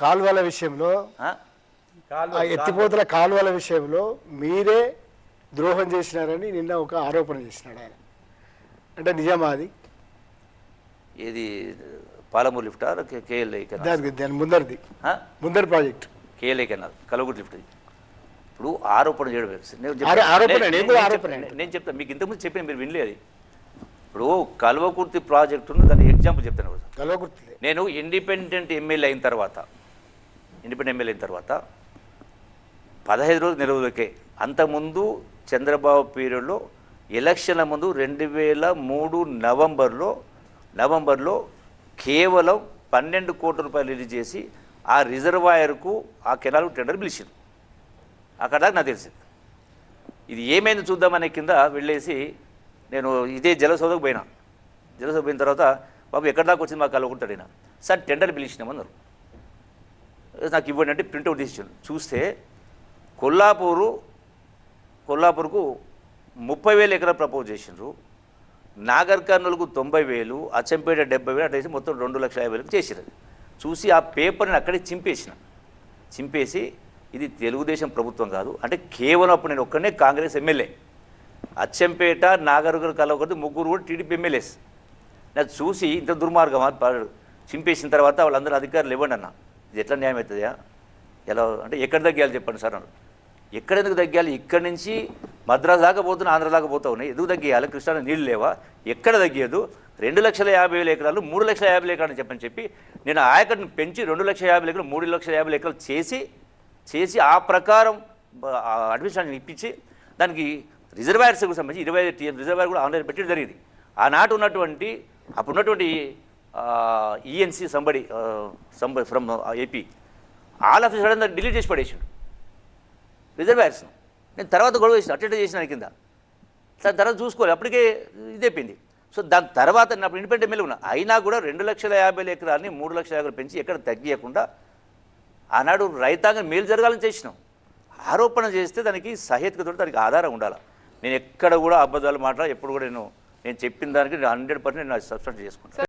కాలువల విషయంలో ఎత్తిపోతల కాలువల విషయంలో మీరే ద్రోహం చేసినారని నిన్న ఒక ఆరోపణ చేసినాడు ఆయన. అంటే నిజమా అది? ఇది పాలమూరు లిఫ్ట్ కేఎల్ఐ కెనాల్ దాని ముందరిది? ముందరి project. KLI canal Kalavagudi lift. ఇప్పుడు ఆరోపణ చేయడం. నేను చెప్తాను మీకు ఇంతకుముందు చెప్పిన మీరు వినలేదు ఇప్పుడు కల్వకుర్తి ప్రాజెక్టును దాని ఎగ్జాంపుల్ చెప్తాను ఒకసారి. కలవకుర్తిదే. నేను ఇండిపెండెంట్ ఎమ్మెల్యే అయిన తర్వాత ఇండిపెండెంట్ ఎమ్మెల్యే అయిన తర్వాత పదహైదు రోజులు నిలవలకే అంతకుముందు చంద్రబాబు పీరియడ్లో ఎలక్షన్ల ముందు రెండు వేల మూడు నవంబర్లో నవంబర్లో కేవలం పన్నెండు కోట్ల రూపాయలు రిలీజ్ చేసి ఆ రిజర్వాయర్కు ఆ కెనాల్కు టెండర్ పిలిచింది అక్కడ దాకా నాకు తెలిసింది. ఇది ఏమైంది చూద్దామనే కింద వెళ్ళేసి నేను ఇదే జలసౌదకు పోయినా. జలసౌద పోయిన తర్వాత బాబు ఎక్కడ దాకా వచ్చింది మాకు కలుగుంటాడు సార్ టెండర్ పిలిచినామన్నారు. నాకు ఇవ్వండి అంటే ప్రింట్అవుట్ తీసాను చూస్తే కొల్లాపూరు కొల్లాపూర్కు ముప్పై వేలు ఎకరా ప్రపోజ్ చేసిండ్రు. నాగర్ కర్నూలుకు తొంభై వేలు అచ్చంపేట డెబ్బై వేలు అట్లా మొత్తం రెండు లక్షల యాభై వేలకు చేసిరు చూసి ఆ పేపర్ని అక్కడే చింపేసిన. చింపేసి ఇది తెలుగుదేశం ప్రభుత్వం కాదు అంటే కేవలం అప్పుడు నేను ఒక్కనే కాంగ్రెస్ ఎమ్మెల్యే. అచ్చంపేట నాగర్కర్ కలవకూడదు ముగ్గురు కూడా టీడీపీ ఎమ్మెల్యేస్. నాకు చూసి ఇంత దుర్మార్గం చింపేసిన తర్వాత వాళ్ళందరూ అధికారులు ఇవ్వండి అన్న. ఇది ఎట్లా న్యాయం అవుతుందా ఎలా అంటే ఎక్కడ తగ్గాలి చెప్పండి సార్ అన్నారు. ఎక్కడ ఎందుకు తగ్గాలి? ఇక్కడి నుంచి మద్రాసు దాకా పోతున్నా ఆంధ్ర దాకా పోతా ఉన్నాయి. ఎందుకు తగ్గియాలి? కృష్ణా నీళ్ళు లేవా? ఎక్కడ తగ్గేదు రెండు లక్షల యాభై వేల ఎకరాలు మూడు లక్షల యాభై ఎకరాలు చెప్పని చెప్పి నేను ఆయకట్టును పెంచి రెండు లక్షల యాభై ఎకరాలు మూడు లక్షల యాభై ఎకరాలు చేసి చేసి ఆ ప్రకారం అడ్మిషన్ ఇప్పించి దానికి రిజర్వాయర్స్ సంబంధించి ఇరవై ఐదు రిజర్వాయర్ కూడా ఆన్లైన్ పెట్టడం జరిగింది. ఆనాటి ఉన్నటువంటి అప్పుడు ఉన్నటువంటి ఈఎన్సీ సంబడి somebody from AP all of sudden delete చేసి పడేసాడు. రిజర్వాయర్స్ నేను తర్వాత గొడవ చేసిన అటెండ్ చేసిన కింద. దాని తర్వాత చూసుకోవాలి అప్పటికే ఇదైపోయింది. సో దాని తర్వాత నేను అప్పుడు ఇండిపెండెంట్ ఎమ్మెల్యే ఉన్నా. అయినా కూడా రెండు లక్షల యాభై ఎకరాలని మూడు లక్షల యాభై పెంచి ఎక్కడ తగ్గియకుండా ఆనాడు రైతాంగం మేలు జరగాలని చేసినాం. ఆరోపణ చేస్తే దానికి సహేతుకతో దానికి ఆధారం ఉండాలి. నేను ఎక్కడ కూడా అబద్ధాలు మాట్లాడ ఎప్పుడు కూడా నేను నేను చెప్పిన దానికి హండ్రెడ్ పర్సెంట్ నేను సబ్స్టెంట్ చేసుకుంటాను